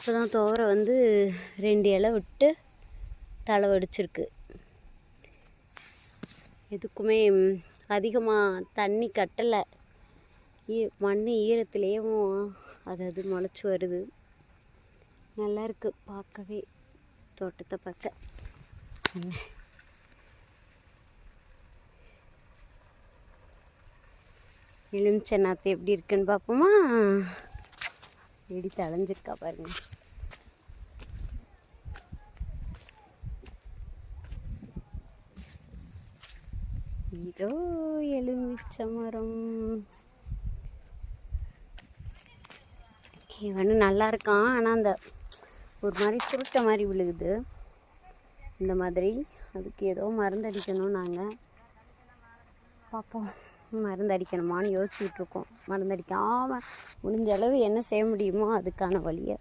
இப்போ தான் துவரை வந்து ரெண்டு இலை விட்டு தலை வடிச்சிருக்கு. எதுக்குமே அதிகமாக தண்ணி கட்டலை. ஈ மண் ஈரத்துலேயும் அது அது முளைச்சி வருது. நல்லாயிருக்கு பார்க்கவே. தோட்டத்தை பார்க்க. என்ன எலுமிச்சை நாற்று எப்படி இருக்குன்னு பார்ப்போமா? செடி தலைஞ்சிருக்கா பாருங்க. இதோ எலுமிச்சை மரம். இவனும் நல்லா இருக்கான் ஆனால் அந்த ஒரு மாதிரி சுருட்ட மாதிரி விழுகுது. இந்த மாதிரி அதுக்கு ஏதோ மருந்து அடிக்கணும் நாங்கள் பார்ப்போம். மருந்து அடிக்கணுமான்னு யோசிச்சுட்ருக்கோம் மருந்து அடிக்காமல் முடிஞ்ச அளவு என்ன செய்ய முடியுமோ அதுக்கான வழியை